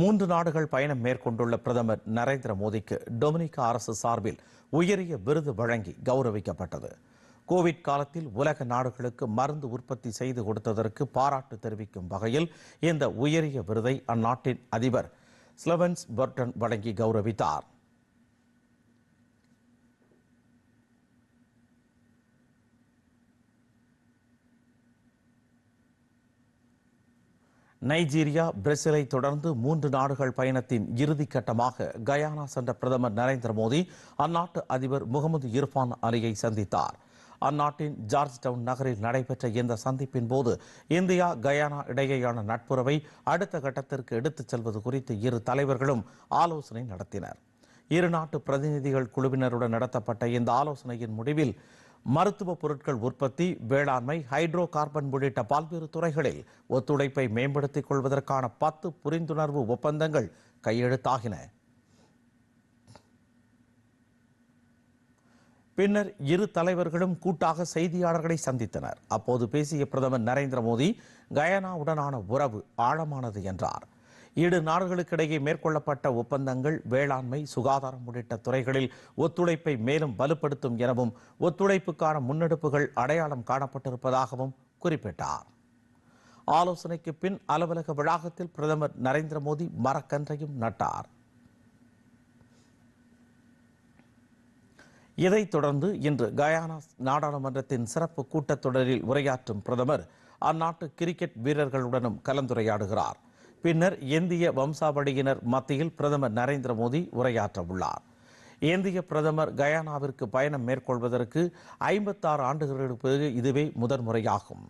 மூன்று நாடுகள் பயணம் மேற்கொண்டுள்ள பிரதமர் நரேந்திர மோடிக்கு டொமினிகா அரசு சார்பில் உயரிய விருது வழங்கி கௌரவிக்கப்பட்டது. கோவிட் காலத்தில் உலக நாடுகளுக்கு மருந்து உற்பத்தி செய்து கொடுத்ததற்கு பாராட்டு தெரிவிக்கும் வகையில் இந்த உயரிய விருதை அந்நாட்டின் அதிபர் ஸ்லவன்ஸ் பர்டன் வழங்கி கௌரவித்தார். நைஜீரியா பிரேசிலை தொடர்ந்து மூன்று நாடுகள் பயணத்தின் இறுதிக்கட்டமாக கயானா சென்ற பிரதமர் நரேந்திர மோடி அந்நாட்டு அதிபர் முகமது இர்பான் அலியை சந்தித்தார். அந்நாட்டின் ஜார்ஜ் டவுன் நகரில் நடைபெற்ற இந்த சந்திப்பின் போது இந்தியா கயானா இடையேயான நட்புறவை அடுத்த கட்டத்திற்கு எடுத்துச் செல்வது குறித்து இரு தலைவர்களும் ஆலோசனை நடத்தினர். இரு நாட்டு பிரதிநிதிகள் குழுவினருடன் நடத்தப்பட்ட இந்த ஆலோசனையின் முடிவில் மருத்துவ பொருட்கள் உற்பத்தி வேளாண்மை ஹைட்ரோ கார்பன் உள்ளிட்ட பல்வேறு துறைகளில் ஒத்துழைப்பை மேம்படுத்திக் கொள்வதற்கான பத்து புரிந்துணர்வு ஒப்பந்தங்கள் கையெழுத்தாகின. பின்னர் இரு தலைவர்களும் கூட்டாக செய்தியாளர்களை சந்தித்தனர். அப்போது பேசிய பிரதமர் நரேந்திர மோடி கயானாவுடனான உறவு ஆழமானது என்றார். இரு நாடுகளுக்கிடையே மேற்கொள்ளப்பட்ட ஒப்பந்தங்கள் வேளாண்மை சுகாதாரம் உள்ளிட்ட துறைகளில் ஒத்துழைப்பை மேலும் வலுப்படுத்தும் எனவும் ஒத்துழைப்புக்கான முன்னெடுப்புகள் அடையாளம் காணப்பட்டிருப்பதாகவும் குறிப்பிட்டார். ஆலோசனைக்கு பின் அலுவலக வளாகத்தில் பிரதமர் நரேந்திர மோடி மரக்கன்றையும் நட்டார். இதைத் தொடர்ந்து இன்று கயானா நாடாளுமன்றத்தின் சிறப்பு கூட்டத்தொடரில் உரையாற்றும் பிரதமர் அந்நாட்டு கிரிக்கெட் வீரர்களுடனும் கலந்துரையாடுகிறார். பின்னர் இந்திய வம்சாவளியினர் மத்தியில் பிரதமர் நரேந்திர மோடி உரையாற்ற உள்ளார் இந்திய பிரதமர் கயானாவிற்கு பயணம் மேற்கொள்வதற்கு ஐம்பத்தாறு ஆண்டுகளுக்கு பிறகு இதுவே முதன்முறையாகும்.